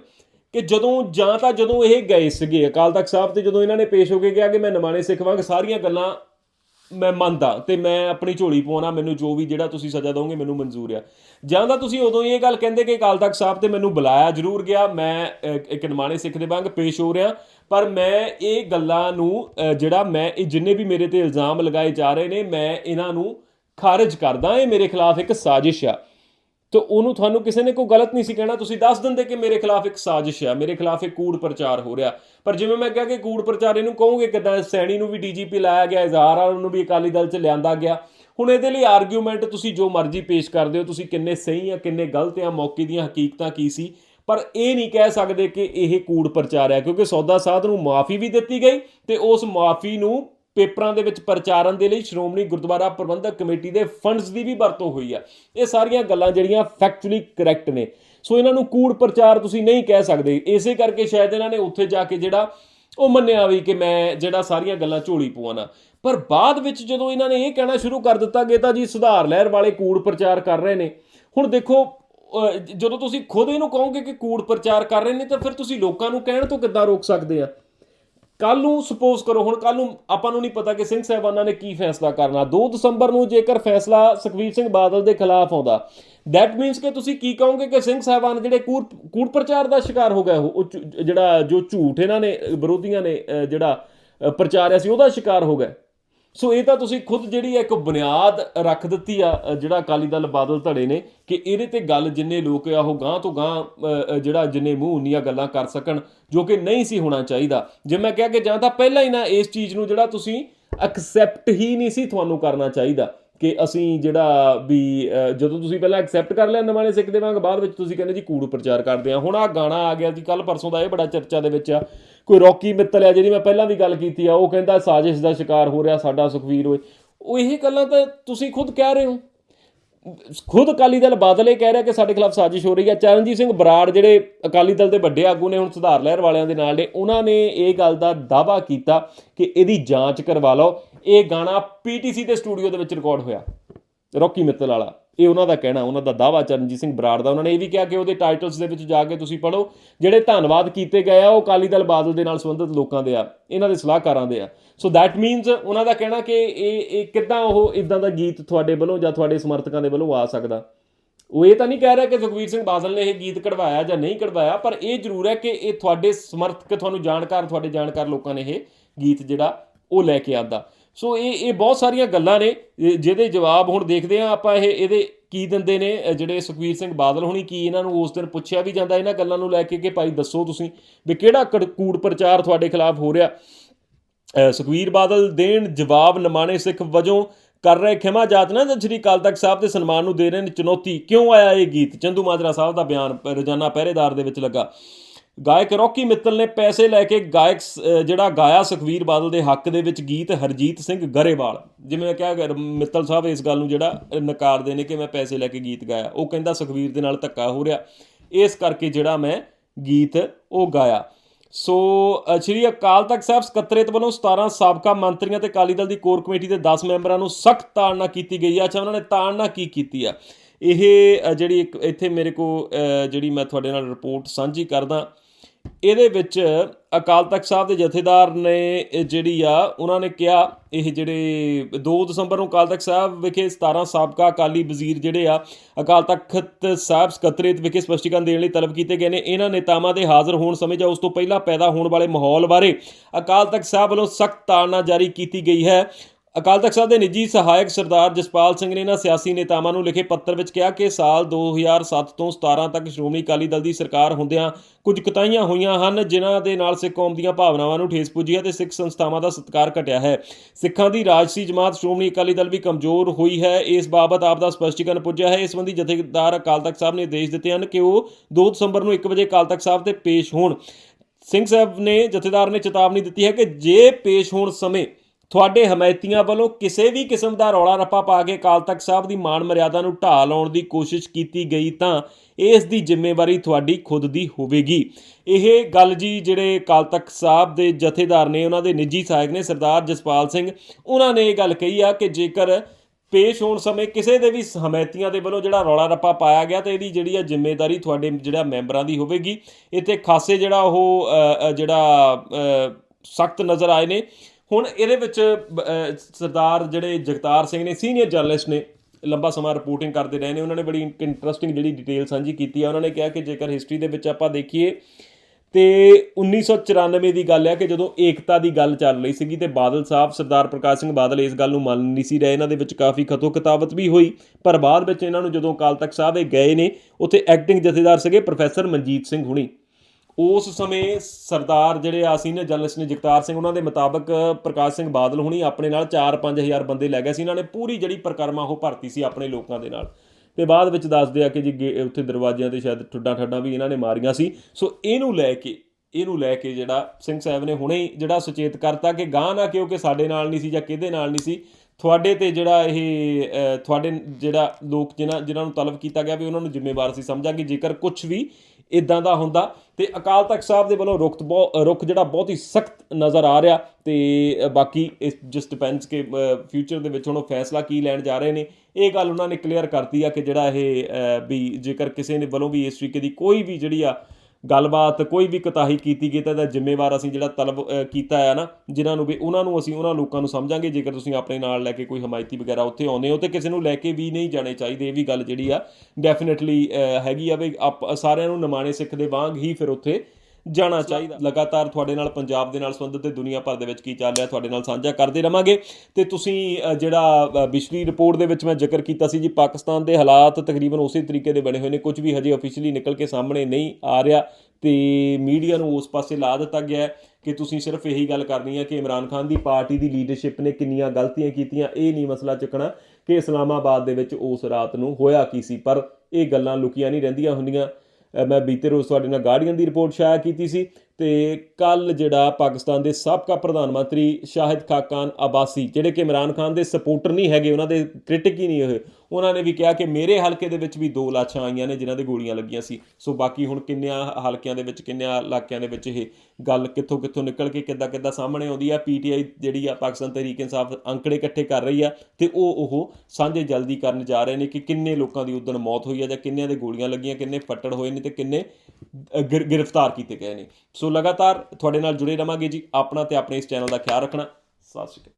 [SPEAKER 1] ਕਿ ਜਦੋਂ, ਜਾਂ ਤਾਂ ਜਦੋਂ ਇਹ ਗਏ ਸੀਗੇ, ਅਕਾਲ ਤਖਤ ਸਾਹਿਬ ਤੇ ਜਦੋਂ ਇਹਨਾਂ ਨੇ ਪੇਸ਼ ਹੋ ਕੇ ਕਿਹਾ ਕਿ ਮੈਂ ਨਿਮਾਣੇ ਸਿੱਖ ਵਾਂਗ ਸਾਰੀਆਂ ਗੱਲਾਂ ਮੈਂ ਮੰਨਦਾ ਤੇ ਮੈਂ ਆਪਣੀ ਝੋਲੀ ਪਾਉਣਾ ਮੈਨੂੰ ਜੋ ਵੀ ਜਿਹੜਾ ਤੁਸੀਂ ਸਜ਼ਾ ਦੋਗੇ ਮੈਨੂੰ ਮਨਜ਼ੂਰ ਆ। ਜਾਂ ਤਾਂ ਤੁਸੀਂ ਉਦੋਂ ਹੀ ਇਹ ਗੱਲ ਕਹਿੰਦੇ ਕਿ ਅਕਾਲ ਤਖਤ ਸਾਹਿਬ ਤੇ ਮੈਨੂੰ ਬੁਲਾਇਆ ਜ਼ਰੂਰ ਗਿਆ, ਮੈਂ ਇੱਕ ਨਿਮਾਣੇ ਸਿੱਖ ਦੇ ਵਾਂਗ ਪੇਸ਼ ਹੋ ਰਿਹਾ, ਪਰ ਮੈਂ ਇਹ ਗੱਲਾਂ ਨੂੰ ਜਿਹੜਾ ਮੈਂ, ਇਹ ਜਿੰਨੇ ਵੀ ਮੇਰੇ ਤੇ ਇਲਜ਼ਾਮ ਲਗਾਏ ਜਾ ਰਹੇ ਨੇ, ਮੈਂ ਇਹਨਾਂ ਨੂੰ ਖਾਰਜ ਕਰਦਾ, ਇਹ ਮੇਰੇ ਖਿਲਾਫ ਇੱਕ ਸਾਜ਼ਿਸ਼ ਆ। ਤੇ ਉਹਨੂੰ ਤੁਹਾਨੂੰ ਕਿਸੇ ਨੇ ਕੋਈ ਗਲਤ ਨਹੀਂ ਸੀ ਕਹਿਣਾ। ਤੁਸੀਂ ਦੱਸ ਦਿੰਦੇ ਕਿ ਮੇਰੇ ਖਿਲਾਫ ਇੱਕ ਸਾਜ਼ਿਸ਼ ਆ, ਮੇਰੇ ਖਿਲਾਫ ਇੱਕ ਕੂੜ ਪ੍ਰਚਾਰ ਹੋ ਰਿਹਾ। ਪਰ ਜਿਵੇਂ ਮੈਂ ਕਿਹਾ ਕਿ ਕੂੜ ਪ੍ਰਚਾਰ ਇਹਨੂੰ ਕਹੋਗੇ ਕਿਦਾਂ? ਸੈਣੀ ਨੂੰ ਵੀ ਡੀਜੀਪੀ ਲਾਇਆ ਗਿਆ, ਇਜ਼ਹਾਰ ਵਾਲ ਨੂੰ ਵੀ ਅਕਾਲੀ ਦਲ 'ਚ ਲਿਆਂਦਾ ਗਿਆ। ਹੁਣ ਇਹਦੇ ਲਈ ਆਰਗੂਮੈਂਟ ਤੁਸੀਂ ਜੋ ਮਰਜ਼ੀ ਪੇਸ਼ ਕਰਦੇ ਹੋ ਤੁਸੀਂ ਕਿੰਨੇ ਸਹੀ ਆ, ਕਿੰਨੇ ਗਲਤ ਆ, ਮੌਕੇ ਦੀਆਂ ਹਕੀਕਤਾਂ ਕੀ ਸੀ। ਪਰ ਇਹ ਨਹੀਂ ਕਹਿ ਸਕਦੇ ਕਿ ਇਹ ਕੂੜ ਪ੍ਰਚਾਰ ਹੈ ਕਿਉਂਕਿ ਸੌਦਾ ਸਾਧ ਨੂੰ ਮਾਫੀ ਵੀ ਦਿੱਤੀ ਗਈ ਤੇ ਉਸ ਮਾਫੀ ਨੂੰ ਪੇਪਰਾਂ ਦੇ ਵਿੱਚ ਪ੍ਰਚਾਰਨ ਦੇ ਲਈ ਸ਼੍ਰੋਮਣੀ ਗੁਰਦੁਆਰਾ ਪ੍ਰਬੰਧਕ ਕਮੇਟੀ ਦੇ ਫੰਡਸ ਦੀ ਵੀ ਵਰਤੋਂ ਹੋਈ ਆ ਇਹ ਸਾਰੀਆਂ ਗੱਲਾਂ ਜਿਹੜੀਆਂ ਫੈਕਚੁਅਲੀ ਕਰੈਕਟ ਨੇ। ਸੋ ਇਹਨਾਂ ਨੂੰ ਕੂੜ ਪ੍ਰਚਾਰ ਤੁਸੀਂ ਨਹੀਂ ਕਹਿ ਸਕਦੇ। ਇਸੇ ਕਰਕੇ ਸ਼ਾਇਦ ਇਹਨਾਂ ਨੇ ਉੱਥੇ ਜਾ ਕੇ ਜਿਹੜਾ ਉਹ ਮੰਨਿਆ ਵੀ ਕਿ ਮੈਂ ਜਿਹੜਾ ਸਾਰੀਆਂ ਗੱਲਾਂ ਝੋਲੀ ਪਵਾਣਾ ਪਰ ਬਾਅਦ ਵਿੱਚ ਜਦੋਂ ਇਹਨਾਂ ਨੇ ਇਹ ਕਹਿਣਾ ਸ਼ੁਰੂ ਕਰ ਦਿੱਤਾ ਕਿ ਤਾਂ ਜੀ ਸੁਧਾਰ ਲਹਿਰ ਵਾਲੇ ਕੂੜ ਪ੍ਰਚਾਰ ਕਰ ਰਹੇ ਨੇ। ਹੁਣ ਦੇਖੋ ਜਦੋਂ ਤੁਸੀਂ ਖੁਦ ਇਹਨੂੰ ਕਹੋਗੇ ਕਿ ਕੂੜ ਪ੍ਰਚਾਰ ਕਰ ਰਹੇ ਨੇ ਤਾਂ ਫਿਰ ਤੁਸੀਂ ਲੋਕਾਂ ਨੂੰ ਕਹਿਣ ਤੋਂ ਕਿੱਦਾਂ ਰੋਕ ਸਕਦੇ ਆ? ਕੱਲ ਨੂੰ ਸਪੋਜ਼ ਕਰੋ ਹੁਣ ਕੱਲ ਨੂੰ ਆਪਾਂ ਨੂੰ ਨਹੀਂ ਪਤਾ ਕਿ ਸਿੰਘ ਸਾਹਿਬਾਨਾਂ ਨੇ ਕੀ ਫੈਸਲਾ ਕਰਨਾ। 2 ਦਸੰਬਰ ਨੂੰ ਜੇਕਰ ਫੈਸਲਾ ਸੁਖਬੀਰ ਸਿੰਘ ਬਾਦਲ ਦੇ ਖਿਲਾਫ ਆਉਂਦਾ ਦੈਟ ਮੀਨਸ ਕਿ ਤੁਸੀਂ ਕੀ ਕਹੋਗੇ ਕਿ ਸਿੰਘ ਸਾਹਿਬਾਨ ਜਿਹੜੇ ਕੂੜ ਕੂੜ ਪ੍ਰਚਾਰ ਦਾ ਸ਼ਿਕਾਰ ਹੋ ਗਏ ਉਹ ਝੂ- ਜਿਹੜਾ ਜੋ ਝੂਠ ਇਹਨਾਂ ਨੇ ਵਿਰੋਧੀਆਂ ਨੇ ਜਿਹੜਾ ਅ, ਪ੍ਰਚਾਰਿਆ ਸੀ ਉਹਦਾ ਸ਼ਿਕਾਰ ਹੋ ਗਏ ਸੋ ਇਹ ਤਾਂ ਤੁਸੀਂ ਖੁਦ ਜਿਹੜੀ ਹੈ ਇੱਕ ਬੁਨਿਆਦ ਰੱਖ ਦਿੱਤੀ ਆ ਜਿਹੜਾ ਅਕਾਲੀ ਦਲ ਬਾਦਲ ਧੜੇ ਨੇ ਕਿ ਇਹਦੇ ਤੇ ਗੱਲ ਜਿੰਨੇ ਲੋਕ ਆ, ਉਹ ਗਾਂ ਤੋਂ ਗਾਂ ਜਿਹੜਾ ਜਿੰਨੇ ਮੂੰਹ ਉਨੀਆਂ ਗੱਲਾਂ ਕਰ ਸਕਣ, ਜੋ ਕਿ ਨਹੀਂ ਸੀ ਹੋਣਾ ਚਾਹੀਦਾ। ਜੇ ਮੈਂ ਕਿਹਾ ਕਿ ਜਾਂ ਤਾਂ ਪਹਿਲਾਂ ਹੀ ਨਾ ਇਸ ਚੀਜ਼ ਨੂੰ ਜਿਹੜਾ ਤੁਸੀਂ ਐਕਸੈਪਟ ਹੀ ਨਹੀਂ ਸੀ ਤੁਹਾਨੂੰ ਕਰਨਾ ਚਾਹੀਦਾ ਕਿ ਅਸੀਂ ਜਿਹੜਾ ਵੀ ਜਦੋਂ ਤੁਸੀਂ ਪਹਿਲਾਂ ਐਕਸੈਪਟ ਕਰ ਲਿਆ ਨਵਾਂ ਸਿੱਖ ਦੇ ਵਾਂਗ ਬਾਅਦ ਵਿੱਚ ਤੁਸੀਂ ਕਹਿੰਦੇ ਜੀ ਕੂੜ ਪ੍ਰਚਾਰ ਕਰਦੇ ਆ ਹੁਣ ਆ ਗਾਣਾ ਆ ਗਿਆ ਜੀ ਕੱਲ ਪਰਸੋਂ ਦਾ ਇਹ ਬੜਾ ਚਰਚਾ ਦੇ ਵਿੱਚ ਆ। ਕੋਈ ਰੌਕੀ ਮਿੱਤਲ ਆ ਜਿਹੜੀ ਮੈਂ ਪਹਿਲਾਂ ਵੀ ਗੱਲ ਕੀਤੀ ਆ, ਉਹ ਕਹਿੰਦਾ ਸਾਜ਼ਿਸ਼ ਦਾ ਸ਼ਿਕਾਰ ਹੋ ਰਿਹਾ, ਸਾਡਾ ਸੁਖਵੀਰ ਹੋਏ ਉਹ ਇਹ ਗੱਲਾਂ ਤਾਂ ਤੁਸੀਂ ਖੁਦ ਕਹਿ ਰਹੇ ਹੋ। ਖੁਦ ਅਕਾਲੀ ਦਲ ਬਾਦਲ ਇਹ ਕਹਿ ਰਿਹਾ ਕਿ ਸਾਡੇ ਖਿਲਾਫ ਸਾਜ਼ਿਸ਼ ਹੋ ਰਹੀ ਹੈ। ਚਰਨਜੀਤ ਸਿੰਘ ਬਰਾੜ ਜਿਹੜੇ ਅਕਾਲੀ ਦਲ ਦੇ ਵੱਡੇ ਆਗੂ ਨੇ, ਹੁਣ ਸੁਧਾਰ ਲਹਿਰ ਵਾਲਿਆਂ ਦੇ ਨਾਲ ਨੇ, ਉਹਨਾਂ ਨੇ ਇਹ ਗੱਲ ਦਾ ਦਾਵਾ ਕੀਤਾ ਕਿ ਇਹਦੀ ਜਾਂਚ ਕਰਵਾ ਲਓ। ਇਹ ਗਾਣਾ ਪੀਟੀਸੀ ਦੇ ਸਟੂਡੀਓ ਦੇ ਵਿੱਚ ਰਿਕਾਰਡ ਹੋਇਆ। ਰੌਕੀ ਮਿੱਤਲ ਵਾਲਾ। ਇਹ ਉਹਨਾਂ ਦਾ ਕਹਿਣਾ, ਉਹਨਾਂ ਦਾ ਦਾਵਾ ਚਰਨਜੀਤ ਸਿੰਘ ਬਰਾੜ ਦਾ। ਉਹਨਾਂ ਨੇ ਇਹ ਵੀ ਕਿਹਾ ਕਿ ਉਹਦੇ ਟਾਈਟਲਸ ਦੇ ਵਿੱਚ ਜਾ ਕੇ ਤੁਸੀਂ ਪੜੋ ਜਿਹੜੇ ਧੰਨਵਾਦ ਕੀਤੇ ਗਏ ਆ, ਉਹ ਅਕਾਲੀ ਦਲ ਬਾਦਲ ਦੇ ਨਾਲ ਸੰਬੰਧਿਤ ਲੋਕਾਂ ਦੇ ਆ, ਇਹਨਾਂ ਦੇ ਸਲਾਹਕਾਰਾਂ ਦੇ ਆ। ਸੋ ਥੈਟ ਮੀਨਸ ਉਹਨਾਂ ਦਾ ਕਹਿਣਾ ਕਿ ਇਹ ਇਹ ਕਿੱਦਾਂ ਉਹ ਇਦਾਂ ਦਾ ਗੀਤ ਤੁਹਾਡੇ ਵੱਲੋਂ ਜਾਂ ਤੁਹਾਡੇ ਸਮਰਥਕਾਂ ਦੇ ਵੱਲੋਂ ਆ ਸਕਦਾ। ਉਹ ਇਹ ਤਾਂ ਨਹੀਂ ਕਹਿ ਰਿਹਾ ਕਿ ਸੁਖਵੀਰ ਸਿੰਘ ਬਾਦਲ ਨੇ ਇਹ ਗੀਤ ਕਢਵਾਇਆ ਜਾਂ ਨਹੀਂ ਕਢਵਾਇਆ, ਪਰ ਇਹ ਜ਼ਰੂਰ ਹੈ ਕਿ ਇਹ ਤੁਹਾਡੇ ਸਮਰਥਕ, ਤੁਹਾਨੂੰ ਜਾਣਕਾਰ, ਤੁਹਾਡੇ ਜਾਣਕਾਰ ਲੋਕਾਂ ਨੇ ਇਹ ਗੀਤ ਜਿਹੜਾ ਉਹ ਲੈ ਕੇ ਆਂਦਾ। ਸੋ ਇਹ ਇਹ ਬਹੁਤ ਸਾਰੀਆਂ ਗੱਲਾਂ ਨੇ ਜਿਹਦੇ ਜਵਾਬ ਹੁਣ ਦੇਖਦੇ ਆ ਆਪਾਂ ਇਹ ਇਹਦੇ ਕੀ ਦਿੰਦੇ ਨੇ ਜਿਹੜੇ ਸੁਖਵੀਰ ਸਿੰਘ ਬਾਦਲ ਹੋਣੀ ਕੀ ਇਹਨਾਂ ਨੂੰ ਉਸ ਦਿਨ ਪੁੱਛਿਆ ਵੀ ਜਾਂਦਾ ਇਹਨਾਂ ਗੱਲਾਂ ਨੂੰ ਲੈ ਕੇ ਕਿ ਭਾਈ ਦੱਸੋ ਤੁਸੀਂ ਵੀ ਕਿਹੜਾ ਕੜ- ਕੂੜ ਪ੍ਰਚਾਰ ਤੁਹਾਡੇ ਖਿਲਾਫ ਹੋ ਰਿਹਾ। ਅ, ਸੁਖਵੀਰ ਬਾਦਲ ਦੇਣ ਜਵਾਬ ਨਮਾਣੇ ਸਿੱਖ ਵਜੋਂ ਕਰ ਰਹੇ ਖਿਮਾ ਜਾਚਨਾ ਜਦ ਸ਼੍ਰੀ ਅਕਾਲ ਤਖਤ ਸਾਹਿਬ ਦੇ ਸਨਮਾਨ ਨੂੰ ਦੇ ਰਹੇ ਨੇ ਚੁਣੌਤੀ ਕਿਉਂ ਆਇਆ ਇਹ ਗੀਤ? ਚੰਦੂ ਮਾਜਰਾ ਸਾਹਿਬ ਦਾ ਬਿਆਨ ਰੋਜ਼ਾਨਾ ਪਹਿਰੇਦਾਰ ਦੇ ਵਿੱਚ ਲੱਗਾ। ਗਾਇਕ ਰੌਕੀ ਮਿੱਤਲ ਨੇ ਪੈਸੇ ਲੈ ਕੇ ਗਾਇਕ ਜਿਹੜਾ ਗਾਇਆ ਸੁਖਵੀਰ ਬਾਦਲ ਦੇ ਹੱਕ ਦੇ ਵਿੱਚ ਗੀਤ ਹਰਜੀਤ ਸਿੰਘ ਗਰੇਵਾਲ। ਜਿਵੇਂ ਮੈਂ ਕਿਹਾ ਮਿੱਤਲ ਸਾਹਿਬ ਇਸ ਗੱਲ ਨੂੰ ਜਿਹੜਾ ਨਕਾਰਦੇ ਨੇ ਕਿ ਮੈਂ ਪੈਸੇ ਲੈ ਕੇ ਗੀਤ ਗਾਇਆ। ਉਹ ਕਹਿੰਦਾ ਸੁਖਵੀਰ ਦੇ ਨਾਲ ਧੱਕਾ ਹੋ ਰਿਹਾ। ਇਸ ਕਰਕੇ ਜਿਹੜਾ ਮੈਂ ਗੀਤ ਉਹ ਗਾਇਆ। ਸੋ ਸ਼੍ਰੀ ਅਕਾਲ ਤਖਤ ਸਾਹਿਬ ਸਕੱਤਰੇਤ ਵੱਲੋਂ 17 ਸਾਬਕਾ ਮੰਤਰੀਆਂ ਤੇ ਅਕਾਲੀ ਦਲ ਦੀ ਕੋਰ ਕਮੇਟੀ ਦੇ 10 ਮੈਂਬਰਾਂ ਨੂੰ ਸਖਤ ਤਾੜਨਾ ਕੀਤੀ ਗਈ ਆ। ਅੱਛਾ, ਉਹਨਾਂ ਨੇ ਤਾੜਨਾ ਕੀ ਕੀਤੀ ਆ? ਇਹ ਜਿਹੜੀ ਇੱਕ ਇੱਥੇ ਮੇਰੇ ਕੋ ਜਿਹੜੀ ਮੈਂ ਤੁਹਾਡੇ ਨਾਲ ਰਿਪੋਰਟ ਸਾਂਝੀ ਕਰਦਾ। ਇਹਦੇ ਵਿੱਚ ਅਕਾਲ ਤਖਤ ਸਾਹਿਬ ਦੇ ਜਥੇਦਾਰ ਨੇ ਜਿਹੜੀ ਆ, ਉਹਨਾਂ ਨੇ ਕਿਹਾ, ਇਹ ਜਿਹੜੇ 2 ਦਸੰਬਰ ਨੂੰ ਅਕਾਲ ਤਖਤ ਸਾਹਿਬ ਵਿਖੇ 17 ਸਾਬਕਾ ਅਕਾਲੀ ਵਜ਼ੀਰ ਜਿਹੜੇ ਆ, ਅਕਾਲ ਤਖਤ ਸਾਹਿਬ ਸਕੱਤਰੇਤ ਵਿਖੇ ਸਪਸ਼ਟੀਕਰਨ ਦੇਣ ਲਈ ਤਲਬ ਕੀਤੇ ਗਏ ਨੇ। ਇਹਨਾਂ ਨੇਤਾਵਾਂ ਦੇ ਹਾਜ਼ਰ ਹੋਣ ਸਮੇਂ ਜਾਂ ਉਸ ਤੋਂ ਪਹਿਲਾਂ ਪੈਦਾ ਹੋਣ ਵਾਲੇ ਮਾਹੌਲ ਬਾਰੇ ਅਕਾਲ ਤਖਤ ਸਾਹਿਬ ਵੱਲੋਂ ਸਖਤ ਤਾੜਨਾ ਜਾਰੀ ਕੀਤੀ ਗਈ ਹੈ। ਅਕਾਲ ਤਖਤ ਸਾਹਿਬ ਦੇ ਨਿੱਜੀ ਸਹਾਇਕ ਸਰਦਾਰ ਜਸਪਾਲ ਸਿੰਘ ਨੇ ਇਹਨਾਂ ਸਿਆਸੀ ਨੇਤਾਵਾਂ ਨੂੰ ਲਿਖੇ ਪੱਤਰ ਵਿੱਚ ਕਿਹਾ ਕਿ ਸਾਲ 2007 ਤੋਂ 17 ਤੱਕ ਸ਼੍ਰੋਮਣੀ ਅਕਾਲੀ ਦਲ ਦੀ ਸਰਕਾਰ ਹੁੰਦਿਆਂ ਕੁਝ ਕਤਾਈਆਂ ਹੋਈਆਂ ਹਨ, ਜਿਨ੍ਹਾਂ ਦੇ ਨਾਲ ਸਿੱਖ ਕੌਮ ਦੀਆਂ ਭਾਵਨਾਵਾਂ ਨੂੰ ਠੇਸ ਪੁੱਜੀ ਹੈ ਤੇ ਸਿੱਖ ਸੰਸਥਾਵਾਂ ਦਾ ਸਤਿਕਾਰ ਘਟਿਆ ਹੈ। ਸਿੱਖਾਂ ਦੀ ਰਾਜਸੀ ਜਮਾਤ ਸ਼੍ਰੋਮਣੀ ਅਕਾਲੀ ਦਲ ਵੀ ਕਮਜ਼ੋਰ ਹੋਈ ਹੈ। ਇਸ ਬਾਬਤ ਆਪ ਦਾ ਸਪਸ਼ਟੀਕਰਨ ਪੁੱਜਿਆ ਹੈ। ਇਸ ਸੰਬੰਧੀ ਜਥੇਦਾਰ ਅਕਾਲ ਤਖਤ ਸਾਹਿਬ ਨੇ ਆਦੇਸ਼ ਦਿੱਤੇ ਹਨ ਕਿ ਉਹ 2 ਦਸੰਬਰ ਨੂੰ 1 ਵਜੇ ਅਕਾਲ ਤਖਤ ਸਾਹਿਬ ਤੇ ਪੇਸ਼ ਹੋਣ। ਸਿੰਘ ਸਾਹਿਬ ਨੇ, ਜਥੇਦਾਰ ਨੇ ਚੇਤਾਵਨੀ ਦਿੱਤੀ ਹੈ ਕਿ ਜੇ ਪੇਸ਼ ਹੋਣ ਸਮੇਂ ਤੁਹਾਡੇ ਹਮਾਇਤੀਆਂ ਵੱਲੋਂ ਕਿਸੇ ਵੀ ਕਿਸਮ ਦਾ ਰੌਲਾ ਰੱਪਾ ਪਾ ਕੇ ਅਕਾਲ ਤਖਤ ਸਾਹਿਬ ਦੀ ਮਾਣ ਮਰਿਆਦਾ ਨੂੰ ਢਾਹ ਲਾਉਣ ਦੀ ਕੋਸ਼ਿਸ਼ ਕੀਤੀ ਗਈ ਤਾਂ ਇਸ ਦੀ ਜ਼ਿੰਮੇਵਾਰੀ ਤੁਹਾਡੀ ਖੁਦ ਦੀ ਹੋਵੇਗੀ। ਇਹ ਗੱਲ ਜੀ ਜਿਹੜੇ ਅਕਾਲ ਤਖਤ ਸਾਹਿਬ ਦੇ ਜਥੇਦਾਰ ਨੇ, ਉਹਨਾਂ ਦੇ ਨਿੱਜੀ ਸਹਾਇਕ ਨੇ, ਸਰਦਾਰ ਜਸਪਾਲ ਸਿੰਘ, ਉਹਨਾਂ ਨੇ ਇਹ ਗੱਲ ਕਹੀ ਆ ਕਿ ਜੇਕਰ ਪੇਸ਼ ਹੋਣ ਸਮੇਂ ਕਿਸੇ ਦੇ ਵੀ ਹਮਾਇਤੀਆਂ ਦੇ ਵੱਲੋਂ ਜਿਹੜਾ ਰੌਲਾ ਰੱਪਾ ਪਾਇਆ ਗਿਆ ਤਾਂ ਇਹਦੀ ਜਿਹੜੀ ਆ ਜ਼ਿੰਮੇਵਾਰੀ ਤੁਹਾਡੇ ਜਿਹੜਾ ਮੈਂਬਰਾਂ ਦੀ ਹੋਵੇਗੀ। ਇੱਥੇ ਖਾਸੇ ਜਿਹੜਾ ਉਹ ਜਿਹੜਾ ਸਖਤ ਨਜ਼ਰ ਆਏ ਨੇ। ਹੁਣ ਇਹਦੇ ਵਿੱਚ ਅ, ਸਰਦਾਰ ਜਿਹੜੇ ਜਗਤਾਰ ਸਿੰਘ ਨੇ ਸੀਨੀਅਰ ਜਰਨਲਿਸਟ ਨੇ ਲੰਬਾ ਸਮਾਂ ਰਿਪੋਰਟਿੰਗ ਕਰਦੇ ਰਹੇ ਨੇ ਉਹਨਾਂ ਨੇ ਬੜੀ ਇੰਟਰਸਟਿੰਗ ਜਿਹੜੀ ਡਿਟੇਲ ਸਾਂਝੀ ਕੀਤੀ ਆ ਉਹਨਾਂ ਨੇ ਕਿਹਾ ਕਿ ਜੇਕਰ ਹਿਸਟਰੀ ਦੇ ਵਿੱਚ ਆਪਾਂ ਦੇਖੀਏ ਤੇ 1994 ਦੀ ਗੱਲ ਹੈ ਕਿ ਜਦੋਂ ਏਕਤਾ ਦੀ ਗੱਲ ਚੱਲ ਰਹੀ ਸੀਗੀ ਤੇ ਬਾਦਲ ਸਾਹਿਬ ਸਰਦਾਰ ਪ੍ਰਕਾਸ਼ ਸਿੰਘ ਬਾਦਲ ਇਸ ਗੱਲ ਨੂੰ ਮੰਨ ਨਹੀਂ ਸੀ ਰਹੇ। ਇਹਨਾਂ ਦੇ ਵਿੱਚ ਕਾਫੀ ਖਤੋ ਕਿਤਾਬਤ ਵੀ ਹੋਈ ਪਰ ਬਾਅਦ ਵਿੱਚ ਇਹਨਾਂ ਨੂੰ ਜਦੋਂ ਅਕਾਲ ਤਖਤ ਸਾਹਿਬ ਇਹ ਗਏ ਨੇ ਉੱਥੇ ਐਕਟਿੰਗ ਜਥੇਦਾਰ ਸੀਗੇ ਪ੍ਰੋਫੈਸਰ ਮਨਜੀਤ ਸਿੰਘ ਹੁਣੀ। ਉਸ ਸਮੇਂ ਸਰਦਾਰ ਜਿਹੜੇ ਆ ਸੀ ਸੀਨੀਅਰ ਜਰਨਲਿਸਟ ਨੇ ਜਗਤਾਰ ਸਿੰਘ, ਉਹਨਾਂ ਦੇ ਮੁਤਾਬਕ ਪ੍ਰਕਾਸ਼ ਸਿੰਘ ਬਾਦਲ ਹੁਣੀ ਆਪਣੇ ਨਾਲ 4-5000 ਬੰਦੇ ਲੈ ਗਏ ਸੀ। ਇਹਨਾਂ ਨੇ ਪੂਰੀ ਜਿਹੜੀ ਪ੍ਰਕਰਮਾ ਉਹ ਭਰਤੀ ਸੀ ਆਪਣੇ ਲੋਕਾਂ ਦੇ ਨਾਲ। ਤੇ ਬਾਅਦ ਵਿੱਚ ਦੱਸਦੇ ਆ ਕਿ ਜੀ ਗੇ- ਉੱਥੇ ਦਰਵਾਜ਼ਿਆਂ ਤੇ ਸ਼ਾਇਦ ਠੁੱਡਾਂ ਠੱਡਾਂ ਵੀ ਇਹਨਾਂ ਨੇ ਮਾਰੀਆਂ ਸੀ। ਸੋ ਇਹਨੂੰ ਲੈ ਕੇ, ਇਹਨੂੰ ਲੈ ਕੇ ਜਿਹੜਾ ਸਿੰਘ ਸਾਹਿਬ ਨੇ ਹੁਣੇ ਜਿਹੜਾ ਸੁਚੇਤ ਕਰਤਾ ਕਿ ਗਾਂ ਨਾ ਕਿਉਂਕਿ ਸਾਡੇ ਨਾਲ ਨਹੀਂ ਸੀ ਜਾਂ ਕਿਹਦੇ ਨਾਲ ਨਹੀਂ ਸੀ ਤੁਹਾਡੇ ਤੇ ਜਿਹੜਾ ਇਹ ਤੁਹਾਡੇ ਜਿਹੜਾ ਲੋਕ ਜਿਨ੍ਹਾਂ ਜਿਨ੍ਹਾਂ ਨੂੰ ਤਲਬ ਕੀਤਾ ਗਿਆ ਵੀ ਉਹਨਾਂ ਨੂੰ ਜ਼ਿੰਮੇਵਾਰ ਸੀ ਸਮਝਾਂਗੇ, ਜੇਕਰ ਕੁਝ ਵੀ ਇਦਾਂ ਦਾ ਹੁੰਦਾ, ਤੇ ਅਕਾਲ ਤਖਤ ਸਾਹਿਬ ਦੇ ਵੱਲੋਂ ਰੁਖ ਬਹੁ- ਰੁਖ ਜਿਹੜਾ ਬਹੁਤ ਹੀ ਸਖਤ ਨਜ਼ਰ ਆ ਰਿਹਾ, ਤੇ ਬਾਕੀ ਇਸ ਜਸਟ ਡਿਪੈਂਡਸ ਕਿ ਫਿਊਚਰ ਦੇ ਵਿੱਚ ਹੁਣ ਉਹ ਫੈਸਲਾ ਕੀ ਲੈਣ ਜਾ ਰਹੇ ਨੇ, ਇਹ ਗੱਲ ਉਹਨਾਂ ਨੇ ਕਲੀਅਰ ਕਰਤੀ ਆ ਕਿ ਜਿਹੜਾ ਇਹ ਵੀ ਜੇਕਰ ਕਿਸੇ ਨੇ ਵੱਲੋਂ ਵੀ ਇਸ ਤਰੀਕੇ ਦੀ ਕੋਈ ਵੀ ਜਿਹੜੀ ਆ ਗੱਲਬਾਤ ਕੋਈ ਵੀ ਕੁਤਾਹੀ ਕੀਤੀ ਗਈ ਤਾਂ ਇਹਦਾ ਜ਼ਿੰਮੇਵਾਰ ਅਸੀਂ ਜਿਹੜਾ ਤਲਬ ਕੀਤਾ ਹੈ ਨਾ, ਜਿਨ੍ਹਾਂ ਨੂੰ ਵੀ, ਉਹਨਾਂ ਨੂੰ ਅਸੀਂ, ਉਹਨਾਂ ਲੋਕਾਂ ਨੂੰ ਸਮਝਾਂਗੇ, ਜੇਕਰ ਤੁਸੀਂ ਆਪਣੇ ਨਾਲ ਲੈ ਕੇ ਕੋਈ ਹਮਾਇਤੀ ਵਗੈਰਾ ਉੱਥੇ ਆਉਂਦੇ ਹੋ ਤੇ ਕਿਸੇ ਨੂੰ ਲੈ ਕੇ ਵੀ ਨਹੀਂ ਜਾਣੇ ਚਾਹੀਦੇ, ਇਹ ਵੀ ਗੱਲ ਜਿਹੜੀ ਆ ਡੈਫੀਨਿਟਲੀ ਹੈਗੀ ਆ ਵੀ ਆਪ, ਸਾਰਿਆਂ ਨੂੰ ਨਿਮਾਣੇ ਸਿੱਖ ਦੇ ਵਾਂਗ ਹੀ ਫਿਰ ਉੱਥੇ ਜਾਣਾ ਚਾਹੀਦਾ। ਲਗਾਤਾਰ ਤੁਹਾਡੇ ਨਾਲ ਪੰਜਾਬ ਦੇ ਨਾਲ ਸੰਬੰਧਿਤ ਤੇ ਦੁਨੀਆ ਭਰ ਦੇ ਵਿੱਚ ਕੀ ਚੱਲ ਰਿਹਾ ਤੁਹਾਡੇ ਨਾਲ ਸਾਂਝਾ ਕਰਦੇ ਰਵਾਂਗੇ। ਤੇ ਤੁਸੀਂ ਜਿਹੜਾ ਅ, ਪਿਛਲੀ ਰਿਪੋਰਟ ਦੇ ਵਿੱਚ ਮੈਂ ਜ਼ਿਕਰ ਕੀਤਾ ਸੀ ਜੀ ਪਾਕਿਸਤਾਨ ਦੇ ਹਾਲਾਤ ਤਕਰੀਬਨ ਉਸੇ ਤਰੀਕੇ ਦੇ ਬਣੇ ਹੋਏ ਨੇ। ਕੁਝ ਵੀ ਹਜੇ ਅਫੀਸ਼ੀਅਲੀ ਨਿਕਲ ਕੇ ਸਾਹਮਣੇ ਨਹੀਂ ਆ ਰਿਹਾ ਤੇ ਮੀਡੀਆ ਨੂੰ ਉਸ ਪਾਸੇ ਲਾ ਦਿੱਤਾ ਗਿਆ ਹੈ ਕਿ ਤੁਸੀਂ ਸਿਰਫ ਇਹੀ ਗੱਲ ਕਰਨੀ ਹੈ ਕਿ ਇਮਰਾਨ ਖਾਨ ਦੀ ਪਾਰਟੀ ਦੀ ਲੀਡਰਸ਼ਿਪ ਨੇ ਕਿੰਨੀਆਂ ਗਲਤੀਆਂ ਕੀਤੀਆਂ ਇਹ ਨਹੀਂ ਮਸਲਾ ਚੁੱਕਣਾ ਕਿ ਇਸਲਾਮਾਬਾਦ ਦੇ ਵਿੱਚ ਉਸ ਰਾਤ ਨੂੰ ਹੋਇਆ ਕੀ ਸੀ। ਪਰ ਇਹ ਗੱਲਾਂ ਲੁਕੀਆਂ ਨਹੀਂ ਰਹਿੰਦੀਆਂ ਹੁੰਦੀਆਂ। ਮੈਂ ਬੀਤੇ ਰੋਜ਼ ਤੁਹਾਡੇ ਨਾਲ ਗਾਰਡੀਅਨ ਦੀ ਰਿਪੋਰਟ ਸ਼ਾਇਆ ਕੀਤੀ ਸੀ। ਤੇ ਕੱਲ ਜਿਹੜਾ ਪਾਕਿਸਤਾਨ ਦੇ ਸਾਬਕਾ ਪ੍ਰਧਾਨ ਮੰਤਰੀ ਸ਼ਾਹਿਦ ਖਾਕਾਨ ਅਬਾਸੀ, ਜਿਹੜੇ ਕਿ ਇਮਰਾਨ ਖਾਨ ਦੇ ਸਪੋਰਟਰ ਨਹੀਂ ਹੈਗੇ, ਉਹਨਾਂ ਦੇ ਕ੍ਰਿਟਿਕ ਹੀ ਨਹੀਂ ਇਹ ਉਹਨਾਂ ਨੇ ਵੀ ਕਿਹਾ ਕਿ ਮੇਰੇ ਹਲਕੇ ਦੇ ਵਿੱਚ ਵੀ ਦੋ ਲਾਸ਼ਾਂ ਆਈਆਂ ਨੇ ਜਿਨ੍ਹਾਂ ਦੇ ਗੋਲੀਆਂ ਲੱਗੀਆਂ ਸੀ। ਸੋ ਬਾਕੀ ਹੁਣ ਕਿੰਨਿਆਂ ਹਲਕਿਆਂ ਦੇ ਵਿੱਚ, ਕਿੰਨਿਆਂ ਇਲਾਕਿਆਂ ਦੇ ਵਿੱਚ ਇਹ ਗੱਲ ਕਿੱਥੋਂ ਕਿੱਥੋਂ ਨਿਕਲ ਕੇ ਕਿੱਦਾਂ ਕਿੱਦਾਂ ਸਾਹਮਣੇ ਆਉਂਦੀ ਆ ਪੀਟੀਆਈ ਜਿਹੜੀ ਆ ਪਾਕਿਸਤਾਨ ਤਹਿਰੀਕ ਇਨਸਾਫ ਅੰਕੜੇ ਇਕੱਠੇ ਕਰ ਰਹੀ ਆ ਤੇ ਉਹ ਉਹ ਸਾਂਝੇ ਜਲਦੀ ਕਰਨ ਜਾ ਰਹੇ ਨੇ ਕਿ ਕਿੰਨੇ ਲੋਕਾਂ ਦੀ ਉਦਣ ਮੌਤ ਹੋਈ ਆ ਜਾਂ ਕਿੰਨਿਆਂ ਦੇ ਗੋਲੀਆਂ ਲੱਗੀਆਂ, ਕਿੰਨੇ ਫੱਟੜ ਹੋਏ ਨੇ ਤੇ ਕਿੰਨੇ ਗਿਰ- ਗ੍ਰਿਫਤਾਰ ਕੀਤੇ ਗਏ ਨੇ। ਸੋ ਸੋ ਲਗਾਤਾਰ ਤੁਹਾਡੇ ਨਾਲ ਜੁੜੇ ਰਵਾਂਗੇ ਜੀ, ਆਪਣਾ ਤੇ ਆਪਣੇ ਇਸ ਚੈਨਲ ਦਾ ਖਿਆਲ ਰੱਖਣਾ। ਸਤਿ ਸ਼੍ਰੀ ਅਕਾਲ।